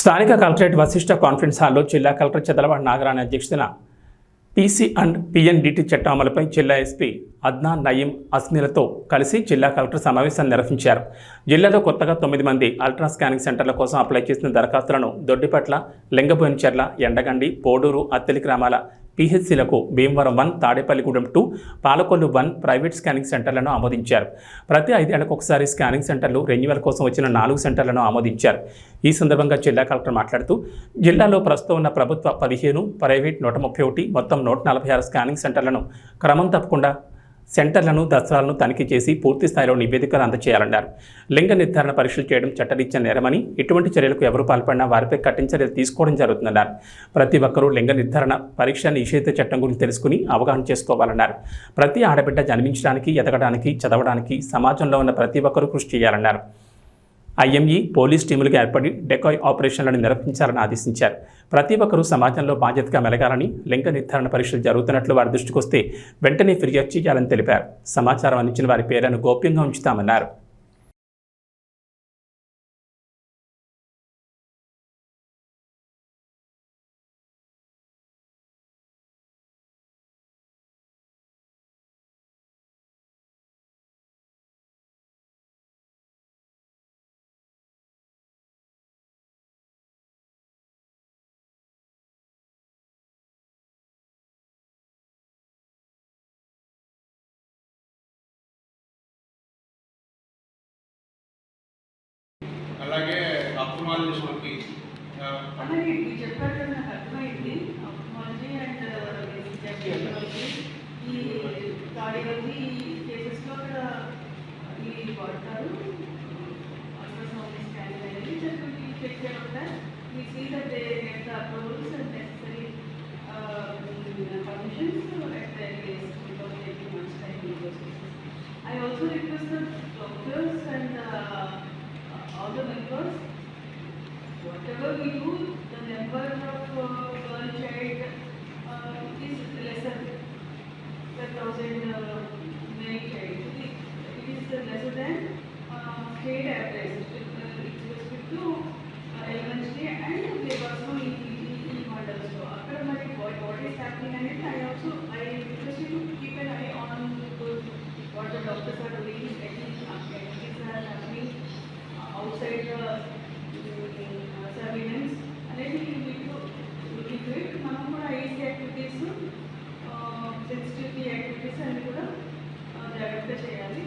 స్థానిక collectorate Vasishta conference హాల్లో జిల్లా కలెక్టర్ చదలవాడ నాగరాణి అధ్యక్షతన పీసీ అండ్ పిఎన్డిటి చట్టం అమలుపై జిల్లా ఎస్పీ అద్నాన్ నయీం అస్మీలతో కలిసి జిల్లా కలెక్టర్ సమావేశాన్ని నిర్వహించారు. జిల్లాలో కొత్తగా తొమ్మిది మంది అల్ట్రా స్కానింగ్ సెంటర్ల కోసం అప్లై చేసిన దరఖాస్తులను దొడ్డిపట్ల లింగబోయినచెర్ల ఎండగండి పోడూరు అత్తెలి గ్రామాల పీహెచ్సీలకు Bhimavaram one Tadepalligudem two Palakollu one private scanning సెంటర్లను ఆమోదించారు. ప్రతి ఐదేళ్ళకు ఒకసారి స్కానింగ్ సెంటర్లు రెన్యువల్ కోసం వచ్చిన నాలుగు సెంటర్లను ఆమోదించారు. ఈ సందర్భంగా జిల్లా కలెక్టర్ మాట్లాడుతూ జిల్లాలో ప్రస్తుతం ఉన్న ప్రభుత్వ పదిహేను ప్రైవేట్ నూట ముప్పై ఒకటి మొత్తం నూట నలభై ఆరు స్కానింగ్ సెంటర్లను క్రమం తప్పకుండా సెంటర్లను దసరాలను తనిఖీ చేసి పూర్తి స్థాయిలో నివేదికలు అందజేయాలన్నారు. లింగ నిర్ధారణ పరీక్షలు చేయడం చట్టరీత్యా నేరమని ఇటువంటి చర్యలకు ఎవరు పాల్పడినా వారిపై కఠిన చర్యలు తీసుకోవడం జరుగుతుందన్నారు. ప్రతి ఒక్కరూ లింగ నిర్ధారణ పరీక్ష నిషేధ చట్టం గురించి తెలుసుకుని అవగాహన చేసుకోవాలన్నారు. ప్రతి ఆడబిడ్డ జన్మించడానికి ఎదగడానికి చదవడానికి సమాజంలో ఉన్న ప్రతి ఒక్కరూ కృషి చేయాలన్నారు. ఐఎంఈ పోలీస్ టీములకు ఏర్పడి డెకాయ్ ఆపరేషన్లను నిర్వహించాలని ఆదేశించారు. ప్రతి ఒక్కరూ సమాజంలో బాధ్యతగా మెలగాలని లింగ నిర్ధారణ పరీక్షలు జరుగుతున్నట్లు వారి దృష్టికొస్తే వెంటనే ఫిర్యాదు చేయాలని తెలిపారు. సమాచారం అందించిన వారి పేర్లను గోప్యంగా ఉంచుతామన్నారు. అప్రమాలిషన్కి అలాగే మీరు చెప్పారు కదా నాకు అర్థమైంది ఆప్థమాలజీ అండ్ టెక్నాలజీ ఈ కార్డియాలజీ కేసెస్లో అక్కడ ఈ వాడతారు అల్ట్రాసౌండ్ స్కానింగ్ అనేది చెప్పి చెక్ చేయడం we see that they get the approvals and necessary uh, permissions at the earliest without taking much time in process. I also request the doctors and uh, all the members whatever we do, the number of uh, girl child uh, is lesser. than thousand uh, male child. It is lesser than uh, state average. with uh, respect to uh, elementary and there was no EE model. So after my what, what is happening and I also I request you to keep an eye on those what the doctors are doing. చేయాలి